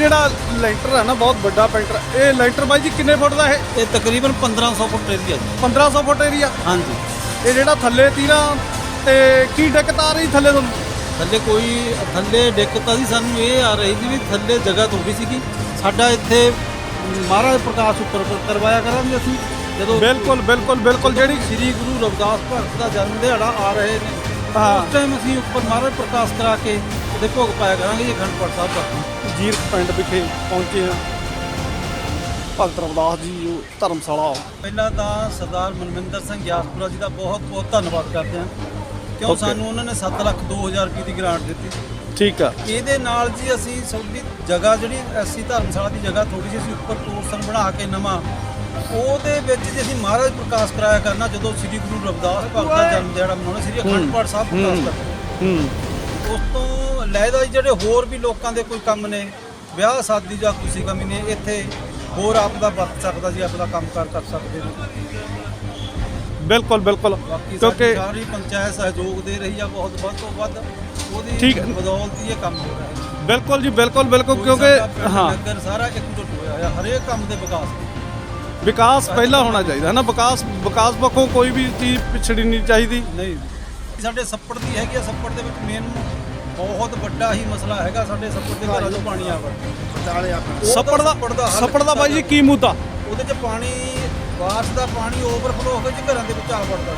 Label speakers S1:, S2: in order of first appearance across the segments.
S1: ਜਿਹੜਾ ਲੈਂਟਰ ਹੈ ਨਾ ਬਹੁਤ ਵੱਡਾ ਪੈਂਟਰ ਇਹ ਲੈਂਟਰ ਬਾਈ ਜੀ ਕਿੰਨੇ ਫੁੱਟ ਦਾ ਇਹ?
S2: ਇਹ ਤਕਰੀਬਨ 1500 ਫੁੱਟ ਏਰੀਆ ਜੀ।
S1: 1500 ਫੁੱਟ ਏਰੀਆ
S2: ਹਾਂਜੀ।
S1: ਇਹ ਜਿਹੜਾ ਥੱਲੇ ਤੀਰਾ ਤੇ ਕੀ ਦਿੱਕਤ ਆ ਰਹੀ ਥੱਲੇ ਤੁਹਾਨੂੰ?
S2: ਥੱਲੇ ਕੋਈ ਥੱਲੇ ਦਿੱਕਤ ਆ ਸੀ ਸਾਨੂੰ ਇਹ ਆ ਰਹੀ ਸੀ ਵੀ ਥੱਲੇ ਜਗ੍ਹਾ ਥੋੜੀ ਸੀਗੀ। ਸਾਡਾ ਇੱਥੇ ਮਹਾਰਾਜ ਪ੍ਰਕਾਸ਼ ਉੱਪਰ ਕਰਵਾਇਆ ਕਰਾਂਗੇ ਅਸੀਂ। ਜਦੋਂ
S1: ਬਿਲਕੁਲ ਬਿਲਕੁਲ ਬਿਲਕੁਲ। ਜਿਹੜੀ
S2: ਸ੍ਰੀ ਗੁਰੂ ਰਵਿਦਾਸ ਭਗਤ ਦਾ ਜਨਮ ਦਿਹਾੜਾ ਆ ਰਹੇ ਨੇ
S1: ਹਾਂ।
S2: ਉਸ ਟਾਈਮ ਅਸੀਂ ਉੱਪਰ ਮਹਾਰਾਜ ਪ੍ਰਕਾਸ਼ ਕਰਾ ਕੇ ਉਹਦੇ ਭੋਗ ਪਾਇਆ ਕਰਾਂਗੇ ਜੀ ਅਖੰਡ ਪਾਠ ਸਾਹਿਬ ਦਾ
S1: ਜੀਰ ਪਿੰਡ ਵਿਖੇ ਪਹੁੰਚੇ ਹਾਂ। ਭਗਤ ਰਵਿਦਾਸ ਜੀ ਜੋ ਧਰਮਸ਼ਾਲਾ।
S2: ਪਹਿਲਾਂ ਤਾਂ ਸਰਦਾਰ ਮਨਵਿੰਦਰ ਸਿੰਘ ਗਿਆਸਪੁਰਾ ਜੀ ਦਾ ਬਹੁਤ ਬਹੁਤ ਧੰਨਵਾਦ ਕਰਦੇ ਹਾਂ। ਕਿਉਂ. ਸਾਨੂੰ ਉਹਨਾਂ ਨੇ 7 ਲੱਖ 2000 ਰੁਪਏ ਦੀ ਗ੍ਰਾਂਟ ਦਿੱਤੀ।
S1: ਠੀਕ ਆ।
S2: ਇਹਦੇ ਨਾਲ ਜੀ ਅਸੀਂ ਸਾਡੀ ਜਗ੍ਹਾ ਜਿਹੜੀ ਐਸੀ ਧਰਮਸ਼ਾਲਾ ਦੀ ਜਗ੍ਹਾ ਥੋੜੀ ਜਿਹੀ ਅਸੀਂ ਉੱਪਰ ਤੋਰਸਨ ਬਣਾ ਕੇ ਨਵਾਂ ਉਹਦੇ ਵਿੱਚ ਜੇ ਅਸੀਂ ਮਹਾਰਾਜ ਪ੍ਰਕਾਸ਼ ਕਰਾਇਆ ਕਰਨਾ ਜਦੋਂ ਸ੍ਰੀ ਗੁਰੂ ਰਵਿਦਾਸ ਭਗਤ ਦਾ ਜਨਮ ਦਿਹਾੜਾ ਮਨਾਉਣਾ ਸ੍ਰੀ ਅਖੰਡ ਪਾਠ ਸਾਹਿਬ ਪ੍ਰਕਾਸ਼। ਕਰਨਾ।
S1: ਹੂੰ।
S2: ਉਸ ਤੋਂ ਲੈਦਾ ਜਿਹੜੇ ਹੋਰ ਵੀ ਲੋਕਾਂ ਦੇ ਕੋਈ ਕੰਮ ਨੇ ਵਿਆਹ ਸ਼ਾਦੀ ਜਾਂ ਖੁਸ਼ੀ ਗਮੀ ਨੇ ਇੱਥੇ ਹੋਰ ਆਪ ਦਾ ਵਰਤ ਸਕਦਾ ਜੀ ਆਪਦਾ ਕੰਮ ਕਾਰ ਕਰ ਸਕਦੇ ਨੇ।
S1: ਬਿਲਕੁਲ ਬਿਲਕੁਲ। ਕਿਉਂਕਿ
S2: ਸਾਰੀ ਪੰਚਾਇਤ ਸਹਿਯੋਗ ਦੇ ਰਹੀ ਆ ਬਹੁਤ ਵੱਧ ਤੋਂ ਵੱਧ ਉਹਦੀ
S1: ਠੀਕ।
S2: ਬਦੌਲਤ ਇਹ ਕੰਮ ਹੋ ਰਿਹਾ ਹੈ।
S1: ਬਿਲਕੁਲ ਜੀ ਬਿਲਕੁਲ ਬਿਲਕੁਲ ਕਿਉਂਕਿ ਹਾਂ।
S2: ਨਗਰ ਸਾਰਾ ਇਕਜੁੱਟ ਹੋਇਆ ਹੈ ਹਰੇਕ ਕੰਮ ਦੇ ਵਿਕਾਸ।
S1: ਵਿਕਾਸ ਪਹਿਲਾਂ ਹੋਣਾ ਚਾਹੀਦਾ ਹੈ ਨਾ? ਵਿਕਾਸ ਵਿਕਾਸ ਪੱਖੋਂ ਕੋਈ ਵੀ ਚੀਜ਼ ਪਿਛੜੀ ਨਹੀਂ ਚਾਹੀਦੀ।
S2: ਨਹੀਂ ਸਾਡੇ ਸੱਪੜ ਦੀ ਹੈਗੀ ਆ ਸੱਪੜ ਦੇ ਵਿੱਚ ਮੇਨ ਬਹੁਤ ਵੱਡਾ ਹੀ ਮਸਲਾ ਹੈਗਾ ਸਾਡੇ ਸੱਪੜ ਦੇ ਘਰਾਂ 'ਚੋਂ ਪਾਣੀ ਆ ਵੜਦਾ
S1: ਸੱਪੜ ਦਾ
S2: ਸੱਪੜ ਦਾ ਹੱਲ
S1: ਸੱਪੜ ਦਾ ਬਾਈ ਜੀ ਕੀ ਮੁੱਦਾ?
S2: ਉਹਦੇ 'ਚ ਪਾਣੀ ਬਾਰਿਸ਼ ਦਾ ਪਾਣੀ ਓਵਰਫਲੋ ਹੋ ਕੇ ਜੀ ਘਰਾਂ ਦੇ ਵਿੱਚ ਆ ਵੜਦਾ।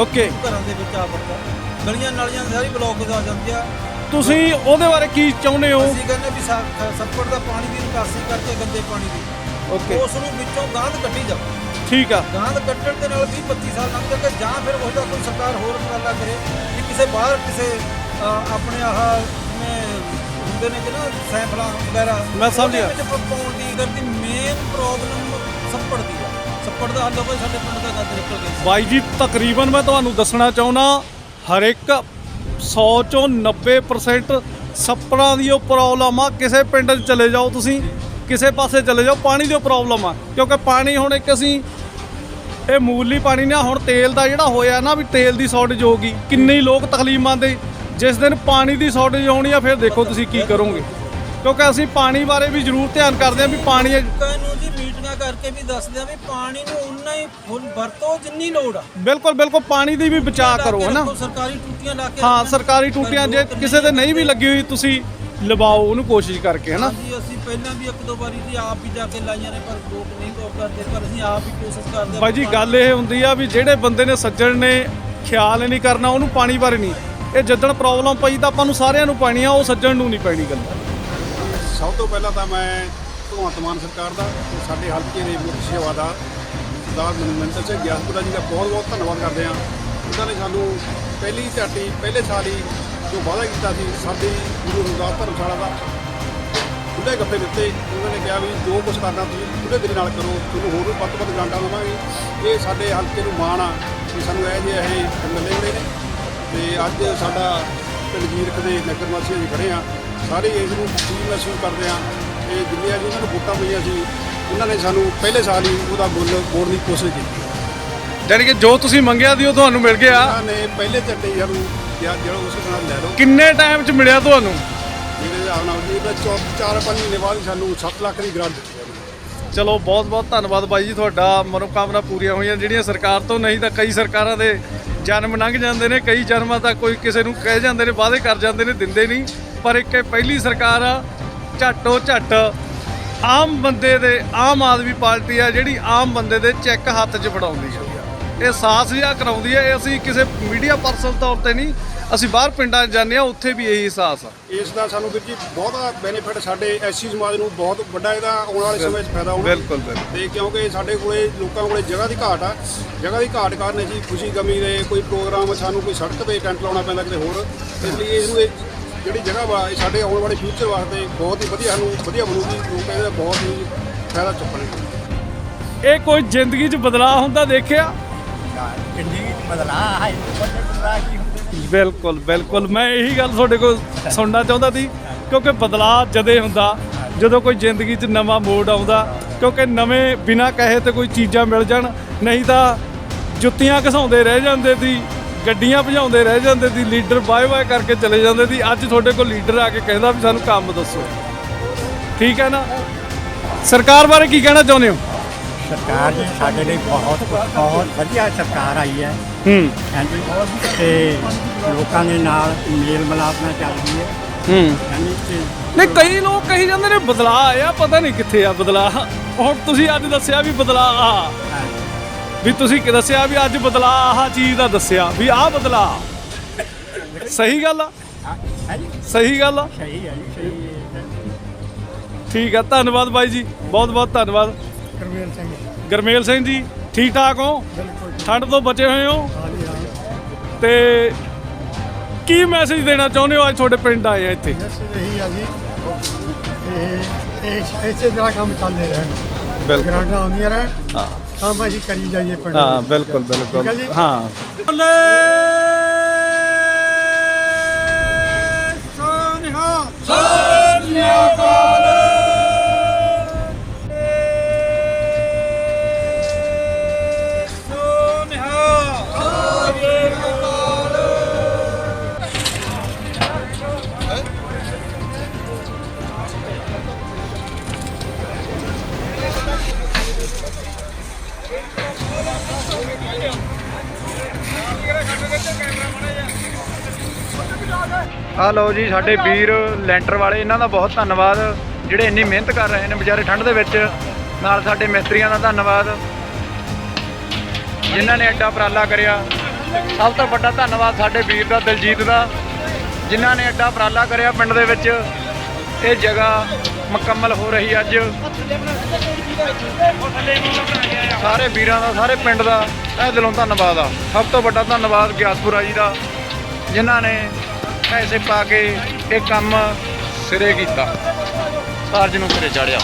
S1: ਓਕੇ।
S2: ਘਰਾਂ ਦੇ ਵਿੱਚ ਆ ਵੜਦਾ। ਗਲੀਆਂ ਨਾਲੀਆਂ ਸਾਰੀ ਬਲੌਕ ਆ ਜਾਂਦੀ ਆ।
S1: ਤੁਸੀਂ ਉਹਦੇ ਬਾਰੇ ਕੀ ਚਾਹੁੰਦੇ ਹੋ?
S2: ਅਸੀਂ ਕਹਿੰਦੇ ਵੀ ਸਾ- ਸੱਪੜ ਦਾ ਪਾਣੀ ਦੀ ਨਿਕਾਸੀ ਕਰਕੇ ਗੰਦੇ ਪਾਣੀ ਦੀ।
S1: ਓਕੇ।
S2: ਉਸ ਨੂੰ ਵਿੱਚੋਂ ਗਾਂਧ ਕੱਢੀ ਜਾਵੇ।
S1: ਠੀਕ ਆ।
S2: ਗਾਂਧ ਕੱਢਣ ਦੇ ਨਾਲ 20 25 ਸਾਲ ਲੰਘ ਜਾਣਗੇ ਜਾਂ ਫਿਰ ਉਹਦਾ ਕੋਈ ਸਰਕਾਰ ਹੋਰ ਉਪਰਾਲਾ ਕਰੇ ਕਿ ਕਿਸੇ ਬਾਹਰ ਕਿਸੇ ਆਪਣੇ ਆਹ ਜਿਵੇਂ ਹੁੰਦੇ ਨੇ ਕਿ ਨਾ ਸੈਂਪਲਾਂ ਵਗੈਰਾ
S1: ਮੈਂ ਸਮਝ ਗਿਆ।
S2: ਉਹਦੇ ਵਿੱਚ ਪਾਉਣ ਦੀ ਕਰਦੀ ਮੇਨ ਪ੍ਰੋਬਲਮ ਸੱਪੜ ਦੀ ਆ। ਸੱਪੜ ਦਾ ਹੱਲ ਕੋਈ ਸਾਡੇ ਪਿੰਡ ਦਾ ਗੱਦ ਨਿਕਲ ਗਿਆ
S1: ਬਾਈ ਜੀ ਤਕਰੀਬਨ ਮੈਂ ਤੁਹਾਨੂੰ ਦੱਸਣਾ ਚਾਹੁੰਦਾ ਹਰ ਇੱਕ 100 ਚੋਂ 90% ਸੱਪੜਾਂ ਦੀ ਉਹ ਪ੍ਰੋਬਲਮ ਆ। ਕਿਸੇ ਪਿੰਡ 'ਚ ਚਲੇ ਜਾਓ ਤੁਸੀਂ ਕਿਸੇ ਪਾਸੇ ਚਲੇ ਜਾਓ ਪਾਣੀ ਦੀ ਪ੍ਰੋਬਲਮ ਆ। ਕਿਉਂਕਿ ਪਾਣੀ ਹੁਣ ਇੱਕ ਅਸੀਂ ਇਹ ਮੂਲੀ ਪਾਣੀ ਨਾ ਹੁਣ ਤੇਲ ਦਾ ਜਿਹੜਾ ਹੋਇਆ ਨਾ ਵੀ ਤੇਲ ਦੀ ਸ਼ਾਰਟੇਜ ਹੋ ਗਈ। ਕਿੰਨੇ ਹੀ ਲੋਕ ਤਕਲੀਫ ਮੰਨਦੇ ਜਿਸ ਦਿਨ ਪਾਣੀ ਦੀ ਸ਼ਾਰਟੇਜ ਆਉਣੀ ਆ ਫਿਰ ਦੇਖੋ ਤੁਸੀਂ ਕੀ ਕਰੋਗੇ। ਕਿਉਂਕਿ ਅਸੀਂ ਪਾਣੀ ਬਾਰੇ ਵੀ ਜ਼ਰੂਰ ਧਿਆਨ ਕਰਦੇ ਹਾਂ ਵੀ ਪਾਣੀ
S2: ਲੋਕਾਂ ਨੂੰ ਜੀ ਮੀਟਿੰਗਾਂ ਕਰਕੇ ਵੀ ਦੱਸਦੇ ਆ ਵੀ ਪਾਣੀ ਨੂੰ ਉਨਾ ਹੀ ਫੁੱਲ ਵਰਤੋ ਜਿੰਨੀ ਲੋੜ ਆ।
S1: ਬਿਲਕੁਲ ਬਿਲਕੁਲ ਪਾਣੀ ਦੀ ਵੀ ਬਚਾਅ ਕਰੋ ਹਨਾ
S2: ਸਰਕਾਰੀ ਟੂਟੀਆਂ ਲਾ ਕੇ
S1: ਹਾਂ। ਸਰਕਾਰੀ ਟੂਟੀਆਂ ਜੇ ਕਿਸੇ ਦੇ ਨਹੀਂ ਵੀ ਲੱਗੀ ਹੋਈ ਤੁਸੀਂ ਲਵਾਓ ਉਹਨੂੰ ਕੋਸ਼ਿਸ਼ ਕਰਕੇ ਹਨਾ
S2: ਹਾਂਜੀ ਅਸੀਂ ਪਹਿਲਾਂ ਵੀ ਇੱਕ ਦੋ ਵਾਰੀ ਜੀ ਆਪ ਵੀ ਜਾ ਕੇ ਲਾਈਆਂ ਨੇ ਪਰ ਲੋਕ ਨਹੀਂ ਗੌਰ ਕਰਦੇ ਪਰ ਅਸੀਂ ਆਪ ਹੀ ਕੋਸ਼ਿਸ਼ ਕਰਦੇ ਹਾਂ
S1: ਬਾਈ ਜੀ ਗੱਲ ਇਹ ਹੁੰਦੀ ਆ ਵੀ ਜਿਹੜੇ ਬੰਦੇ ਨੇ ਸੱਜਣ ਨੇ ਖਿਆਲ ਨਹੀਂ ਕਰਨਾ ਉਹਨੂੰ ਪਾਣੀ ਬਾਰੇ ਨਹੀਂ। ਇਹ ਜਿੱਦਣ ਪ੍ਰੋਬਲਮ ਪਈ ਤਾਂ ਆਪਾਂ ਨੂੰ ਸਾਰਿਆਂ ਨੂੰ ਪੈਣੀ ਆ, ਉਹ ਸੱਜਣ ਨੂੰ ਨਹੀਂ ਪੈਣੀ ਗੱਲ।
S3: ਸਭ ਤੋਂ ਪਹਿਲਾਂ ਤਾਂ ਮੈਂ ਭਗਵੰਤ ਮਾਨ ਸਰਕਾਰ ਦਾ ਤੇ ਸਾਡੇ ਹਲਕੇ ਦੇ ਮੁੱਖ ਸੇਵਾ ਦਾ ਸਰਦਾਰ ਮਨਮੰਦਰ ਸਿੰਘ ਗਿਆਸਪੁਰਾ ਜੀ ਦਾ ਬਹੁਤ ਬਹੁਤ ਧੰਨਵਾਦ ਕਰਦੇ ਹਾਂ। ਉਹਨਾਂ ਨੇ ਸਾਨੂੰ ਪਹਿਲੀ ਝਾਟੀ ਪਹਿਲੇ ਸਾਲ ਹੀ ਜੋ ਵਾਅਦਾ ਕੀਤਾ ਸੀ, ਸਾਡੇ ਗੁਰੂ ਰਵਿਦਾਸ ਧਰਮਸ਼ਾਲਾ ਦਾ ਖੁੱਲੇ ਗੱਫੇ ਦਿੱਤੇ। ਉਹਨਾਂ ਨੇ ਕਿਹਾ ਵੀ ਜੋ ਕੁਝ ਕਰਨਾ ਤੁਸੀਂ ਖੁੱਲੇ ਦਿਲ ਨਾਲ ਕਰੋ, ਤੁਹਾਨੂੰ ਹੋਰ ਵੀ ਵੱਧ ਤੋਂ ਵੱਧ ਗ੍ਰਾਂਟਾਂ ਦੇਵਾਂਗੇ। ਇਹ ਸਾਡੇ ਹਲਕੇ ਨੂੰ ਮਾਣ ਆ ਕਿ ਸਾਨੂੰ ਇਹ ਜਿਹੇ ਇਹ ਮਿਲੇ ਹੋਏ ਨੇ। ਤੇ ਅੱਜ ਸਾਡਾ ਪਿੰਡ ਜੀਰਖ ਦੇ ਨਗਰ ਵਾਸੀ ਅਸੀਂ ਖੜੇ ਆ। ਸਾਰੇ ਇਸ ਨੂੰ ਖੁਸ਼ੀ ਮਹਿਸੂਸ ਕਰਦੇ ਆ ਤੇ ਜਿੰਨੇ ਅੱਜ ਉਹਨਾਂ ਨੂੰ ਵੋਟਾਂ ਪਈਆਂ ਸੀ ਉਹਨਾਂ ਨੇ ਸਾਨੂੰ ਪਹਿਲੇ ਸਾਲ ਹੀ ਉਹਦਾ ਮੁੱਲ ਮੋੜਨ ਦੀ ਕੋਸ਼ਿਸ਼ ਕੀਤੀ।
S1: ਯਾਨੀ ਕਿ ਜੋ ਤੁਸੀਂ ਮੰਗਿਆ ਸੀ ਉਹ ਤੁਹਾਨੂੰ ਮਿਲ ਗਿਆ।
S3: ਉਹਨਾਂ ਨੇ ਪਹਿਲੇ ਝੰਡੇ ਸਾਨੂੰ ਕਿਹਾ ਜਿਹੜਾ ਉਸ ਨਾਲ ਲੈ ਲਓ।
S1: ਕਿੰਨੇ ਟਾਈਮ 'ਚ ਮਿਲਿਆ ਤੁਹਾਨੂੰ?
S3: ਮੇਰੇ ਹਿਸਾਬ ਨਾਲ ਜੀ ਇਹਦਾ 4-5 ਮਹੀਨੇ ਬਾਅਦ ਹੀ ਸਾਨੂੰ 7 ਲੱਖ ਦੀ ਗ੍ਰਾਂਟ ਦਿੱਤੀ
S1: ਚਲੋ ਬਹੁਤ ਬਹੁਤ ਧੰਨਵਾਦ ਬਾਈ ਜੀ ਤੁਹਾਡਾ ਮਨੋਕਾਮਨਾ ਪੂਰੀਆਂ ਹੋਈਆਂ। ਜਿਹੜੀਆਂ ਸਰਕਾਰ ਤੋਂ ਨਹੀਂ ਤਾਂ ਕਈ ਸਰਕਾਰਾਂ ਦੇ ਜਨਮ ਲੰਘ ਜਾਂਦੇ ਨੇ, ਕਈ ਜਨਮਾਂ ਤੱਕ ਕੋਈ ਕਿਸੇ ਨੂੰ ਕਹਿ ਜਾਂਦੇ ਨੇ, ਵਾਅਦੇ ਕਰ ਜਾਂਦੇ ਨੇ, ਦਿੰਦੇ ਨਹੀਂ। ਪਰ ਇੱਕ ਇਹ ਪਹਿਲੀ ਸਰਕਾਰ ਆ, ਝੱਟੋ ਝੱਟ ਆਮ ਬੰਦੇ ਦੇ, ਆਮ ਆਦਮੀ ਪਾਰਟੀ ਆ, ਜਿਹੜੀ ਆਮ ਬੰਦੇ ਦੇ ਚੈੱਕ ਹੱਥ 'ਚ ਫੜਾਉਂਦੀ ਆ। ਇਹ ਸਾਥ ਜਿਹਾ ਕਰਾਉਂਦੀ ਹੈ ਇਹ ਅਸੀਂ ਕਿਸੇ ਮੀਡੀਆ ਪਰਸਨ ਤੌਰ ਤੇ ਨਹੀਂ ਅਸੀਂ ਬਾਹਰ ਪਿੰਡਾਂ 'ਚ ਜਾਂਦੇ ਆ ਉੱਥੇ ਵੀ ਇਹੀ ਅਹਿਸਾਸ ਆ।
S3: ਇਸ ਦਾ ਸਾਨੂੰ ਵੀਰ ਜੀ ਬਹੁਤਾ ਬੈਨੀਫਿਟ ਸਾਡੇ ਐਸਸੀ ਸਮਾਜ ਨੂੰ ਬਹੁਤ ਵੱਡਾ ਇਹਦਾ ਆਉਣ ਵਾਲੇ ਸਮੇਂ 'ਚ ਫਾਇਦਾ ਹੋਣਾ।
S1: ਬਿਲਕੁਲ ਬਿਲਕੁਲ।
S3: ਤੇ ਕਿਉਂਕਿ ਸਾਡੇ ਕੋਲੇ ਲੋਕਾਂ ਕੋਲੇ ਜਗ੍ਹਾ ਦੀ ਘਾਟ ਆ ਜਗ੍ਹਾ ਦੀ ਘਾਟ ਕਾਰਨ ਅਸੀਂ ਖੁਸ਼ੀ ਗਮੀ ਦੇ ਕੋਈ ਪ੍ਰੋਗਰਾਮ ਸਾਨੂੰ ਕੋਈ ਸੜਕ ਤੇ ਟੈਂਟ ਲਾਉਣਾ ਪੈਂਦਾ ਕਿਤੇ ਹੋਰ। ਇਸ ਲਈ ਇਸ ਨੂੰ ਇਹ ਜਿਹੜੀ ਜਗ੍ਹਾ ਵਾ ਇਹ ਸਾਡੇ ਆਉਣ ਵਾਲੇ ਫਿਊਚਰ ਵਾਸਤੇ ਬਹੁਤ ਹੀ ਵਧੀਆ ਸਾਨੂੰ ਵਧੀਆ ਬਣੂਗੀ। ਲੋਕ ਇਹਦਾ ਬਹੁਤ ਹੀ ਫਾਇਦਾ ਚੁੱਕਣਗੇ।
S1: ਇਹ ਕੋਈ ਜ਼ਿੰਦਗੀ 'ਚ ਬਦਲਾਅ ਹੁੰਦਾ ਦੇਖਿਆ?
S4: ਜ਼ਿੰਦਗੀ ਚ ਬਦਲਾ ਹੈ
S1: ਬਿਲਕੁਲ ਬਿਲਕੁਲ। ਮੈਂ ਇਹੀ ਗੱਲ ਤੁਹਾਡੇ ਕੋਲ ਸੁਣਨਾ ਚਾਹੁੰਦਾ ਸੀ, ਕਿਉਂਕਿ ਬਦਲਾਅ ਜਦੇ ਹੁੰਦਾ, ਜਦੋਂ ਕੋਈ ਜ਼ਿੰਦਗੀ 'ਚ ਨਵਾਂ ਮੋੜ ਆਉਂਦਾ, ਕਿਉਂਕਿ ਨਵੇਂ ਬਿਨਾਂ ਕਹੇ ਤੇ ਕੋਈ ਚੀਜ਼ਾਂ ਮਿਲ ਜਾਣ, ਨਹੀਂ ਤਾਂ ਜੁੱਤੀਆਂ ਘਸਾਉਂਦੇ ਰਹਿ ਜਾਂਦੇ ਸੀ, ਗੱਡੀਆਂ ਭਜਾਉਂਦੇ ਰਹਿ ਜਾਂਦੇ ਸੀ, ਲੀਡਰ ਬਾਏ ਬਾਏ ਕਰਕੇ ਚਲੇ ਜਾਂਦੇ ਸੀ। ਅੱਜ ਤੁਹਾਡੇ ਕੋਲ ਲੀਡਰ ਆ ਕੇ ਕਹਿੰਦਾ ਵੀ ਸਾਨੂੰ ਕੰਮ ਦੱਸੋ। ਠੀਕ ਹੈ ਨਾ? ਸਰਕਾਰ ਬਾਰੇ ਕੀ ਕਹਿਣਾ ਚਾਹੁੰਦੇ ਹੋ?
S4: ਸਰਕਾਰ ਜੀ ਸਾਡੇ ਲਈ ਬਹੁਤ ਬਹੁਤ ਵਧੀਆ ਸਰਕਾਰ ਆਈ ਹੈ।
S1: ਹੂੰ।
S4: ਹਾਂਜੀ ਤੇ ਲੋਕਾਂ ਦੇ ਨਾਲ ਮੇਲ ਮਿਲਾਪ ਨਾਲ ਚੱਲਦੀ ਹੈ।
S1: ਹੂੰ।
S4: ਹਾਂਜੀ ਤੇ
S1: ਨਹੀਂ ਕਈ ਲੋਕ ਕਹੀ ਜਾਂਦੇ ਨੇ ਬਦਲਾ ਆਇਆ ਪਤਾ ਨਹੀਂ ਕਿੱਥੇ ਆ ਬਦਲਾ ਹੁਣ ਤੁਸੀਂ ਅੱਜ ਦੱਸਿਆ ਵੀ ਬਦਲਾ ਆ।
S4: ਹਾਂ,
S1: ਵੀ ਤੁਸੀਂ ਕਿ ਦੱਸਿਆ ਵੀ ਅੱਜ ਬਦਲਾ ਆਹ ਚੀਜ਼ ਦਾ ਦੱਸਿਆ ਵੀ ਆਹ ਬਦਲਾ ਸਹੀ ਗੱਲ ਆ?
S4: ਹਾਂ, ਹਾਂਜੀ।
S1: ਸਹੀ ਗੱਲ ਆ?
S4: ਸਹੀ ਹੈ ਜੀ ਸਹੀ ਹੈ।
S1: ਠੀਕ ਆ ਧੰਨਵਾਦ ਬਾਈ ਜੀ ਬਹੁਤ ਬਹੁਤ ਧੰਨਵਾਦ।
S5: ਕਰਮੇਲ ਸਿੰਘ
S1: ਗਰਮੇਲ ਸਿੰਘ ਜੀ ਠੀਕ ਠਾਕ ਹੋ?
S5: ਬਿਲਕੁਲ
S1: ਠੰਡ ਤੋਂ ਬਚੇ ਹੋਏ ਹੋ?
S5: ਹਾਂਜੀ ਹਾਂ।
S1: ਤੇ ਕੀ ਮੈਸੇਜ ਦੇਣਾ ਚਾਹੁੰਦੇ ਹੋ ਅੱਜ ਤੁਹਾਡੇ ਪਿੰਡ ਆਏ ਆ ਇੱਥੇ?
S5: ਜਸ ਰਹੀ ਆ ਜੀ ਇਹ ਇਹ ਇਸੇ ਤਰ੍ਹਾਂ ਕੰਮ ਚੱਲਦੇ ਰਹਿਣ। ਗਰਾਂਟਾਂ ਆਉਂਦੀਆਂ ਰਹਿਣ
S1: ਹਾਂ।
S5: ਕੰਮ ਅਸੀਂ ਕਰੀ ਜਾਈਏ ਪਿੰਡ
S1: ਹਾਂ। ਬਿਲਕੁਲ
S5: ਠੀਕ ਹੈ
S1: ਬਿਲਕੁਲ
S5: ਜੀ?
S1: ਹਾਂ।
S6: ਆ ਲਓ ਜੀ ਸਾਡੇ ਵੀਰ ਲੈਂਟਰ ਵਾਲੇ, ਇਹਨਾਂ ਦਾ ਬਹੁਤ ਧੰਨਵਾਦ। ਜਿਹੜੇ ਇੰਨੀ ਮਿਹਨਤ ਕਰ ਰਹੇ ਨੇ, ਵਿਚਾਰੇ ਠੰਡ ਦੇ ਵਿੱਚ, ਨਾਲ ਸਾਡੇ ਮਿਸਤਰੀਆਂ ਦਾ ਧੰਨਵਾਦ। ਜਿਨ੍ਹਾਂ ਨੇ ਐਡਾ ਉਪਰਾਲਾ ਕਰਿਆ। ਸਭ ਤੋਂ ਵੱਡਾ ਧੰਨਵਾਦ ਸਾਡੇ ਵੀਰ ਦਾ, ਦਿਲਜੀਤ ਦਾ। ਜਿਨ੍ਹਾਂ ਨੇ ਐਡਾ ਉਪਰਾਲਾ ਕਰਿਆ ਪਿੰਡ ਦੇ ਵਿੱਚ। ਇਹ ਜਗ੍ਹਾ ਮੁਕੰਮਲ ਹੋ ਰਹੀ ਅੱਜ। ਸਾਰੇ ਵੀਰਾਂ ਦਾ, ਸਾਰੇ ਪਿੰਡ ਦਾ ਇਹ ਦਿਲੋਂ ਧੰਨਵਾਦ ਆ। ਸਭ ਤੋਂ ਵੱਡਾ ਧੰਨਵਾਦ ਗਿਆਸਪੁਰਾ ਜੀ ਦਾ, ਜਿਨ੍ਹਾਂ ਨੇ ਪੈਸੇ ਪਾ ਕੇ ਇਹ ਕੰਮ ਸਿਰੇ ਕੀਤਾ। ਕਾਰਜ ਨੂੰ ਸਿਰੇ ਚੜਿਆ।